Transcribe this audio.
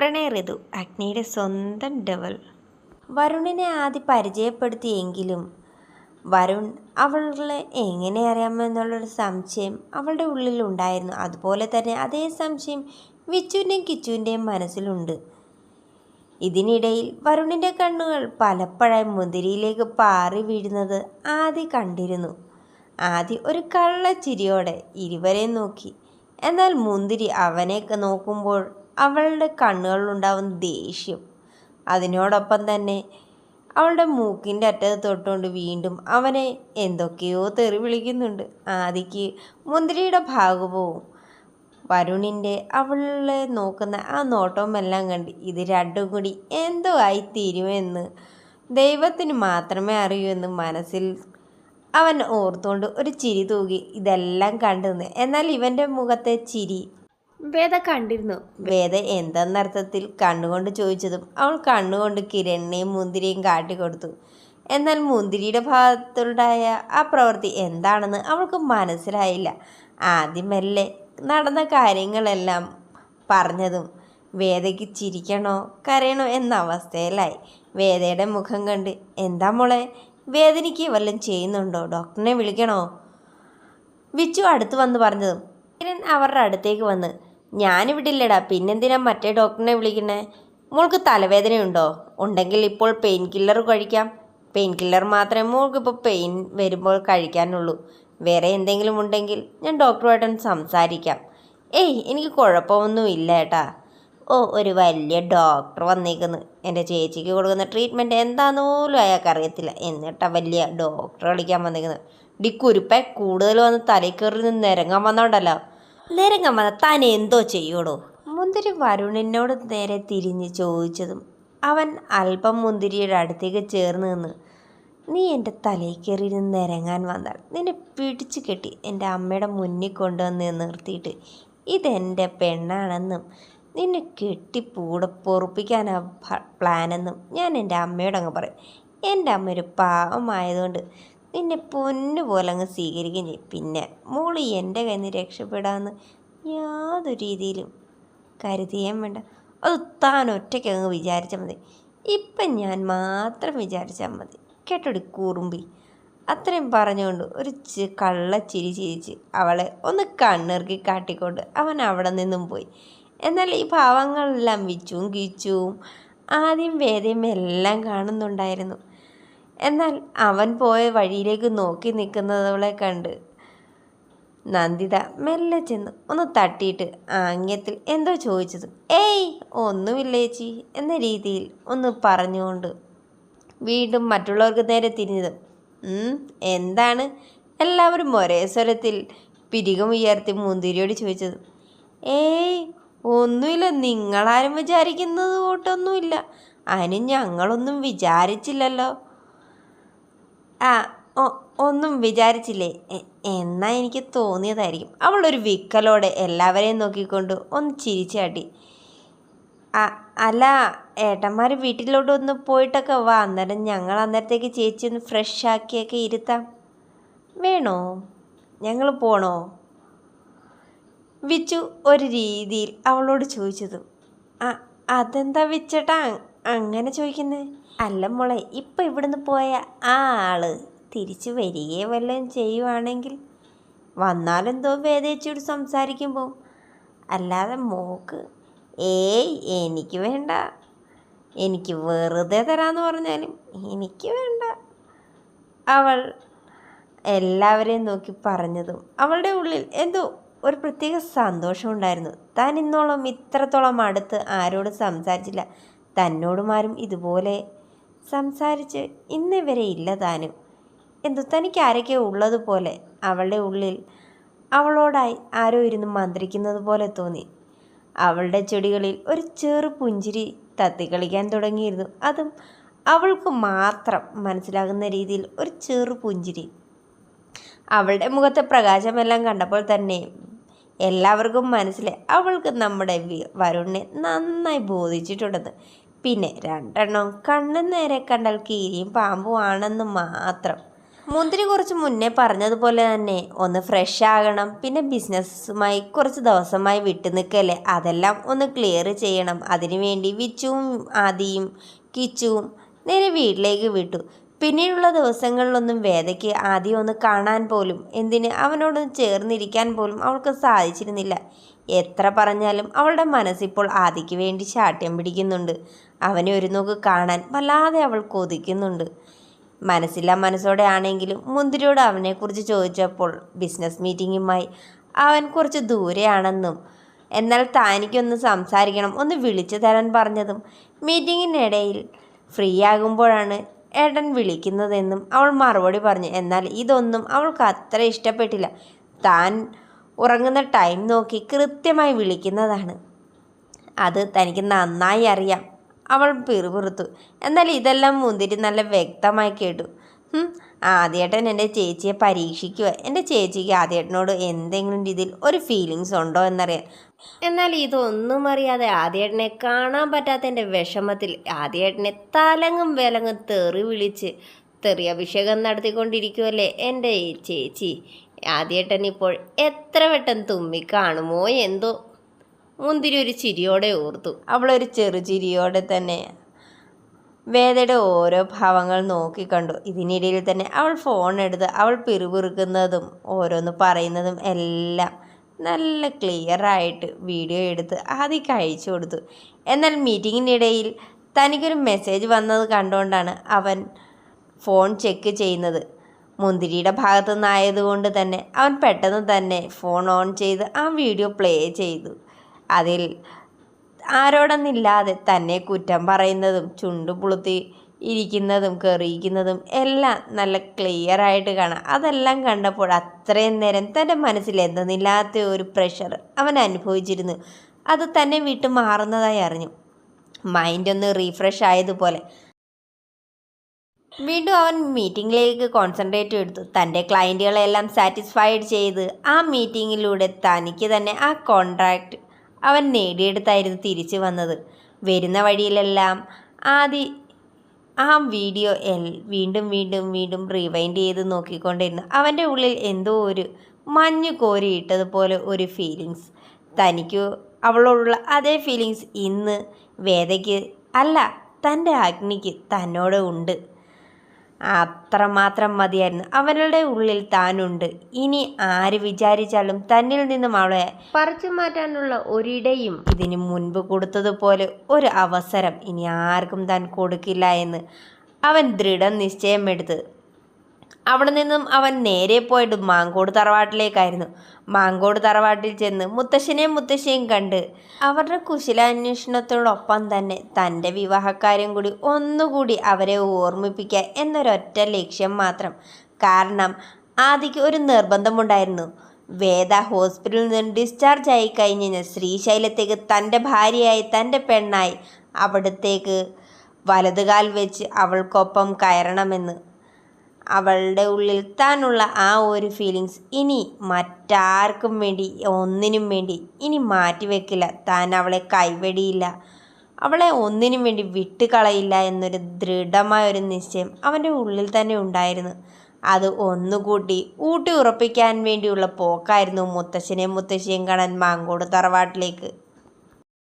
പ്രണയ ഋതു അഗ്നിയുടെ സ്വന്തം ഡെവൽ. വരുണിനെ ആദ്യം പരിചയപ്പെടുത്തിയെങ്കിലും വരുൺ അവളെ എങ്ങനെ അറിയാമെന്നുള്ളൊരു സംശയം അവളുടെ ഉള്ളിലുണ്ടായിരുന്നു. അതുപോലെ തന്നെ അതേ സംശയം വിച്ചുവിന്റെയും കിച്ചുവിന്റെയും മനസ്സിലുണ്ട്. ഇതിനിടയിൽ വരുണിന്റെ കണ്ണുകൾ പലപ്പോഴായി മുന്തിരിയിലേക്ക് പാറി വീഴുന്നത് ആദി കണ്ടിരുന്നു. ആദി ഒരു കള്ളച്ചിരിയോടെ ഇരുവരെയും നോക്കി. എന്നാൽ മുന്തിരി അവനെയൊക്കെ നോക്കുമ്പോൾ അവളുടെ കണ്ണുകളിലുണ്ടാവുന്ന ദേഷ്യം. അതിനോടൊപ്പം തന്നെ അവളുടെ മൂക്കിന്റെ അറ്റത്ത് തൊട്ടുകൊണ്ട് വീണ്ടും അവനെ എന്തൊക്കെയോ തെറി വിളിക്കുന്നുണ്ട്. ആദിക്ക് മുന്തിരിയുടെ ഭാഗവും വരുണിന്റെ അവളെ നോക്കുന്ന ആ നോട്ടവും എല്ലാം കണ്ട് ഇത് രണ്ടും കൂടി എന്തോ ആയിത്തീരുമെന്ന് ദൈവത്തിന് മാത്രമേ അറിയൂ എന്ന് മനസ്സിൽ അവൻ ഓർത്തുകൊണ്ട് ഒരു ചിരി തൂകി ഇതെല്ലാം കണ്ടു എന്നാൽ ഇവന്റെ മുഖത്തെ ചിരി വേദ കണ്ടിരുന്നു. വേദ എന്തെന്നർത്ഥത്തിൽ കണ്ണുകൊണ്ട് ചോദിച്ചതും അവൾ കണ്ണുകൊണ്ട് കിരണിനെയും മുന്തിരിയും കാട്ടിക്കൊടുത്തു എന്നാൽ മുന്തിരിയുടെ ഭാഗത്തുണ്ടായ ആ പ്രവൃത്തി എന്താണെന്ന് അവൾക്ക് മനസ്സിലായില്ല. ആദ്യമല്ലേ നടന്ന കാര്യങ്ങളെല്ലാം പറഞ്ഞതും വേദയ്ക്ക് ചിരിക്കണോ കരയണോ എന്ന അവസ്ഥയിലായി. വേദയുടെ മുഖം കണ്ട് എന്താ മോളെ വേദനയ്ക്ക് വല്ലതും ചെയ്യുന്നുണ്ടോ? ഡോക്ടറിനെ വിളിക്കണോ? വിച്ചു അടുത്ത് വന്ന് പറഞ്ഞതും. കിരൺ അവരുടെ അടുത്തേക്ക് വന്ന് ഞാനിവിടില്ലടാ. പിന്നെന്തിനാ മറ്റേ ഡോക്ടറിനെ വിളിക്കണേ? മോൾക്ക് തലവേദനയുണ്ടോ? ഉണ്ടെങ്കിൽ ഇപ്പോൾ പെയിൻ കില്ലർ കഴിക്കാം. പെയിൻ കില്ലർ മാത്രമേ മോൾക്ക് ഇപ്പോൾ പെയിൻ വരുമ്പോൾ കഴിക്കാനുള്ളൂ. വേറെ എന്തെങ്കിലും ഉണ്ടെങ്കിൽ ഞാൻ ഡോക്ടറുമായിട്ടൊന്ന് സംസാരിക്കാം. ഏയ് എനിക്ക് കുഴപ്പമൊന്നും ഇല്ല ഏട്ടാ. ഓ ഒരു വലിയ ഡോക്ടർ വന്നേക്കുന്നു. എന്റെ ചേച്ചിക്ക് കൊടുക്കുന്ന ട്രീറ്റ്മെന്റ് എന്താണെന്ന് പോലും അയാൾക്ക് അറിയത്തില്ല. എന്നിട്ടാ വലിയ ഡോക്ടർ കളിക്കാൻ വന്നേക്കുന്നത്. ഡി കൂടുതൽ വന്ന് തലയിൽ കയറി നിന്ന് ഇറങ്ങാൻ വന്നോണ്ടല്ലോ. നിരങ്ങാൻ വന്ന താൻ എന്തോ ചെയ്യൂടോ? മുന്തിരി വരുണിനോട് നേരെ തിരിഞ്ഞ് ചോദിച്ചതും അവൻ അല്പം മുന്തിരിയുടെ അടുത്തേക്ക് ചേർന്ന് നിന്ന് നീ എന്റെ തലയിൽ കയറി നിരങ്ങാൻ വന്നാൽ നിന്നെ പിടിച്ചു കെട്ടി എന്റെ അമ്മയുടെ മുന്നിൽ കൊണ്ടുവന്ന് നിർത്തിയിട്ട് ഇതെന്റെ പെണ്ണാണെന്നും നിന്നെ കെട്ടി പൂടെ പൊറുപ്പിക്കാനാ പ്ലാനെന്നും ഞാൻ എന്റെ അമ്മയോട് അങ്ങ് പറയും. എന്റെ അമ്മ ഒരു പാവമായതുകൊണ്ട് നിന്നെ പൊന്നു പോലെ അങ്ങ് സ്വീകരിക്കുകയും ചെയ്യും. പിന്നെ മോൾ എന്റെ കയ്യിൽ നിന്ന് രക്ഷപ്പെടാമെന്ന് യാതൊരു രീതിയിലും കരുതിയാൻ വേണ്ട. അത് താൻ ഒറ്റയ്ക്ക് അങ്ങ് വിചാരിച്ചാൽ മതി. ഇപ്പം ഞാൻ മാത്രം വിചാരിച്ചാൽ മതി. കേട്ടോടി കൂറുമ്പി? അത്രയും പറഞ്ഞുകൊണ്ട് ഒരു കള്ളച്ചിരി ചിരിച്ച് അവളെ ഒന്ന് കണ്ണിറുക്കി കാട്ടിക്കൊണ്ട് അവൻ അവിടെ നിന്നും പോയി. എന്നാൽ ഈ ഭാവങ്ങളെല്ലാം വിച്ചും കിച്ചുവും ആദ്യം വേദയും എല്ലാം കാണുന്നുണ്ടായിരുന്നു. എന്നാൽ അവൻ പോയ വഴിയിലേക്ക് നോക്കി നിൽക്കുന്നതവളെ കണ്ട്. നന്ദിത മെല്ലെ ചെന്ന്. ഒന്ന് തട്ടിയിട്ട് ആംഗ്യത്തിൽ എന്തോ ചോദിച്ചത്. ഏയ് ഒന്നുമില്ല ചേച്ചി എന്ന രീതിയിൽ ഒന്ന് പറഞ്ഞുകൊണ്ട് വീണ്ടും മറ്റുള്ളവർക്ക് നേരെ തിരിഞ്ഞത്. "ഉം, എന്താണ്? എല്ലാവരും ഒരേ സ്വരത്തിൽ പിരികം ഉയർത്തി മുന്തിരിയോട് ചോദിച്ചത്. ഏയ് ഒന്നുമില്ല. നിങ്ങളാരും വിചാരിക്കുന്നത് കൂട്ടൊന്നുമില്ല അതിന് ഞങ്ങളൊന്നും വിചാരിച്ചില്ലല്ലോ. ആ ഒന്നും വിചാരിച്ചില്ലേ? എന്നാ എനിക്ക് തോന്നിയതായിരിക്കും. അവളൊരു വിക്കലോടെ എല്ലാവരെയും നോക്കിക്കൊണ്ട് ഒന്ന് ചിരിച്ചാട്ടി അല്ല ഏട്ടന്മാർ വീട്ടിലോട്ട് ഒന്ന് പോയിട്ടൊക്കെ വാ. അന്നേരം ഞങ്ങൾ അന്നേരത്തേക്ക് ചേച്ചി ഒന്ന് ഫ്രഷ് ആക്കിയൊക്കെ ഇരുത്താം. വേണോ? ഞങ്ങൾ പോണോ? വിച്ചു ഒരു രീതിയിൽ അവളോട് ചോദിച്ചതും. അതെന്താ വിച്ചേട്ടാ? അങ്ങനെ ചോദിക്കുന്നേ? അല്ല മോളെ ഇപ്പം ഇവിടുന്ന് പോയ ആ ആൾ തിരിച്ചു വരികയോ വല്ലതും ചെയ്യുവാണെങ്കിൽ വന്നാലെന്തോ വേദേച്ചിയോട് സംസാരിക്കുമ്പോൾ അല്ലാതെ മോക്ക് ഏയ് എനിക്ക് വേണ്ട. എനിക്ക് വെറുതെ തരാമെന്ന് പറഞ്ഞാലും എനിക്ക് വേണ്ട. അവൾ എല്ലാവരെയും നോക്കി പറഞ്ഞതും അവളുടെ ഉള്ളിൽ എന്തോ ഒരു പ്രത്യേക സന്തോഷമുണ്ടായിരുന്നു താൻ ഇന്നോളം ഇത്രത്തോളം അടുത്ത് ആരോടും സംസാരിച്ചില്ല. തന്നോടുമാരും ഇതുപോലെ സംസാരിച്ച് ഇന്നിവരെ ഇല്ല താനും. എന്തോ തനിക്ക് ആരൊക്കെ ഉള്ളതുപോലെ അവളുടെ ഉള്ളിൽ അവളോടായി ആരോ ഇരുന്ന് മന്ത്രിക്കുന്നത് പോലെ തോന്നി. അവളുടെ ചെടികളിൽ ഒരു ചെറു പുഞ്ചിരി തത്തിക്കളിക്കാൻ തുടങ്ങിയിരുന്നു. അതും അവൾക്ക് മാത്രം മനസ്സിലാകുന്ന രീതിയിൽ ഒരു ചെറു പുഞ്ചിരി. അവളുടെ മുഖത്തെ പ്രകാശമെല്ലാം കണ്ടപ്പോൾ തന്നെ എല്ലാവർക്കും മനസ്സിലായി. അവൾക്ക് നമ്മുടെ വരുണിനെ നന്നായി ബോധിച്ചിട്ടുണ്ടെന്ന്. പിന്നെ രണ്ടെണ്ണം കണ്ണു നേരെ കണ്ടാൽ കീരിയും പാമ്പും ആണെന്ന് മാത്രം. മുന്തിരി കുറച്ച് മുന്നേ പറഞ്ഞതുപോലെ തന്നെ ഒന്ന് ഫ്രഷ് ആകണം പിന്നെ ബിസിനസ്സുമായി കുറച്ച് ദിവസമായി വിട്ടു നിൽക്കല്ലേ? അതെല്ലാം ഒന്ന് ക്ലിയർ ചെയ്യണം. അതിനുവേണ്ടി വിച്ചുവും ആദിയും കിച്ചുവും നേരെ വീട്ടിലേക്ക് വിട്ടു. പിന്നീടുള്ള ദിവസങ്ങളിലൊന്നും വേദയ്ക്ക് ആദ്യം ഒന്ന് കാണാൻ പോലും എന്തിന് അവനോടൊന്ന് ചേർന്നിരിക്കാൻ പോലും അവൾക്ക് സാധിച്ചിരുന്നില്ല. എത്ര പറഞ്ഞാലും അവളുടെ മനസ്സിപ്പോൾ ആദിക്ക് വേണ്ടി ശാഠ്യം പിടിക്കുന്നുണ്ട്. അവനെ ഒരു നോക്ക് കാണാൻ വല്ലാതെ അവൾ കൊതിക്കുന്നുണ്ട്. മനസ്സില്ല മനസ്സോടെ ആണെങ്കിലും മുന്തിരിയോട് അവനെക്കുറിച്ച് ചോദിച്ചപ്പോൾ ബിസിനസ് മീറ്റിങ്ങുമായി അവൻ കുറച്ച് ദൂരെയാണെന്നും എന്നാൽ താനിക്കൊന്ന് സംസാരിക്കണം ഒന്ന് വിളിച്ചു തരാൻ പറഞ്ഞതും മീറ്റിങ്ങിനിടയിൽ ഫ്രീ ആകുമ്പോഴാണ് ഏട്ടൻ വിളിക്കുന്നതെന്നും അവൾ മറുപടി പറഞ്ഞു. എന്നാൽ ഇതൊന്നും അവൾക്ക് അത്ര ഇഷ്ടപ്പെട്ടില്ല. താൻ ഉറങ്ങുന്ന ടൈം നോക്കി കൃത്യമായി വിളിക്കുന്നതാണ്. അത് തനിക്ക് നന്നായി അറിയാം. അവൾ പിറുപിറുത്തു. എന്നാൽ ഇതെല്ലാം മുന്തിരി നല്ല വ്യക്തമായി കേട്ടു. ആദ്യേട്ടൻ എന്റെ ചേച്ചിയെ പരീക്ഷിക്കുക എന്റെ ചേച്ചിക്ക് ആദ്യേട്ടനോട് എന്തെങ്കിലും രീതിയിൽ ഒരു ഫീലിങ്സ് ഉണ്ടോ എന്നറിയാൻ. എന്നാൽ ഇതൊന്നും അറിയാതെ ആദ്യേട്ടനെ കാണാൻ പറ്റാത്ത എന്റെ വിഷമത്തിൽ ആദ്യേട്ടനെ തലങ്ങും വിലങ്ങും തെറി വിളിച്ച് തെറി അഭിഷേകം നടത്തിക്കൊണ്ടിരിക്കുമല്ലേ എന്റെ ഈ ചേച്ചി. ആദ്യേട്ടൻ ഇപ്പോൾ എത്ര വട്ടം തുമ്മി കാണുമോ എന്തോ. മുന്തിരി ഒരു ചിരിയോടെ ഓർത്തു. അവളൊരു ചെറുചിരിയോടെ തന്നെ. വേദയുടെ ഓരോ ഭാവങ്ങൾ നോക്കിക്കണ്ടു ഇതിനിടയിൽ തന്നെ അവൾ ഫോൺ എടുത്ത് അവൾ പിറുപിറുക്കുന്നതും ഓരോന്ന് പറയുന്നതും എല്ലാം നല്ല ക്ലിയറായിട്ട് വീഡിയോ എടുത്ത് ആദ്യം അയച്ചു കൊടുത്തു. എന്നാൽ മീറ്റിങ്ങിനിടയിൽ തനിക്കൊരു മെസ്സേജ് വന്നത് കണ്ടുകൊണ്ടാണ് അവൻ ഫോൺ ചെക്ക് ചെയ്യുന്നത്. മുന്തിരിയുടെ ഭാഗത്തു നിന്നായതുകൊണ്ട് തന്നെ അവൻ പെട്ടെന്ന് തന്നെ ഫോൺ ഓൺ ചെയ്ത് ആ വീഡിയോ പ്ലേ ചെയ്തു. അതിൽ ആരോടെന്നില്ലാതെ തന്നെ കുറ്റം പറയുന്നതും ചുണ്ടു പുളുത്തി ഇരിക്കുന്നതും കെറിയിക്കുന്നതും എല്ലാം നല്ല ക്ലിയർ ആയിട്ട് കാണാം. അതെല്ലാം കണ്ടപ്പോൾ അത്രയും നേരം തന്റെ മനസ്സിൽ എന്തെന്നില്ലാത്ത ഒരു പ്രഷർ അവൻ അനുഭവിച്ചിരുന്നു. അത് തന്നെ വിട്ട് മാറുന്നതായി അറിഞ്ഞു. മൈൻഡ് ഒന്ന് റീഫ്രഷ് ആയതുപോലെ. വീണ്ടും അവൻ മീറ്റിങ്ങിലേക്ക് കോൺസെൻട്രേറ്റ് എടുത്തു. തന്റെ ക്ലയന്റുകളെല്ലാം സാറ്റിസ്ഫൈഡ് ചെയ്ത് ആ മീറ്റിങ്ങിലൂടെ തനിക്ക് തന്നെ ആ കോൺട്രാക്റ്റ് അവൻ നേടിയെടുത്തായിരുന്നു തിരിച്ചു വന്നത്. വരുന്ന വഴിയിലെല്ലാം ആദി ആ വീഡിയോ എൽ വീണ്ടും വീണ്ടും വീണ്ടും റിവൈൻഡ് ചെയ്ത് നോക്കിക്കൊണ്ടിരുന്നു. അവന്റെ ഉള്ളിൽ എന്തോ ഒരു മഞ്ഞ് കോരിയിട്ടതുപോലെ ഒരു ഫീലിങ്സ് തനിക്ക് അവളോടുള്ള അതേ ഫീലിങ്സ് ഇന്ന് വേദയ്ക്ക് അല്ല തന്റെ അഗ്നിക്ക് തന്നോട് ഉണ്ട്. അത്രമാത്രം മതിയായിരുന്നു. അവരുടെ ഉള്ളിൽ താനുണ്ട്. ഇനി ആര് വിചാരിച്ചാലും തന്നിൽ നിന്നും അവളെ പറിച്ചു മാറ്റാനുള്ള ഒരിടയും ഇതിനു മുൻപ് കൊടുത്തതുപോലെ ഒരു അവസരം ഇനി ആർക്കും താൻ കൊടുക്കില്ല എന്ന് അവൻ ദൃഢനിശ്ചയമെടുത്ത് അവിടെ നിന്നും അവൻ നേരെ പോയിട്ട് മാങ്കോട് തറവാട്ടിലേക്കായിരുന്നു. മാങ്കോട് തറവാട്ടിൽ ചെന്ന് മുത്തശ്ശനെയും മുത്തശ്ശിയും കണ്ട് അവരുടെ കുശലാന്വേഷണത്തോടൊപ്പം തന്നെ തന്റെ വിവാഹക്കാര്യം കൂടി ഒന്നുകൂടി അവരെ ഓർമ്മിപ്പിക്കുക എന്നൊരൊറ്റ ലക്ഷ്യം മാത്രം. കാരണം ആദിക്ക് ഒരു നിർബന്ധമുണ്ടായിരുന്നു. വേദ ഹോസ്പിറ്റലിൽ നിന്ന് ഡിസ്ചാർജ് ആയി കഴിഞ്ഞ് ശ്രീശൈലത്തേക്ക് തന്റെ ഭാര്യയായി തന്റെ പെണ്ണായി അവിടത്തേക്ക് വലതുകാൽ വെച്ച് അവൾക്കൊപ്പം കയറണമെന്ന് അവളുടെ ഉള്ളിൽ താനുള്ള ആ ഒരു ഫീലിങ്സ് ഇനി മറ്റാർക്കും വേണ്ടി ഒന്നിനും വേണ്ടി ഇനി മാറ്റിവെക്കില്ല താൻ അവളെ കൈവെടിയില്ല. അവളെ ഒന്നിനും വേണ്ടി വിട്ടുകളയില്ല എന്നൊരു ദൃഢമായ ഒരു നിശ്ചയം അവന്റെ ഉള്ളിൽ തന്നെ ഉണ്ടായിരുന്നു. അത് ഒന്നുകൂട്ടി ഊട്ടി ഉറപ്പിക്കാൻ വേണ്ടിയുള്ള പോക്കായിരുന്നു മുത്തശ്ശനെയും മുത്തശ്ശിയും കാണാൻ മാങ്കോട് തറവാട്ടിലേക്ക്.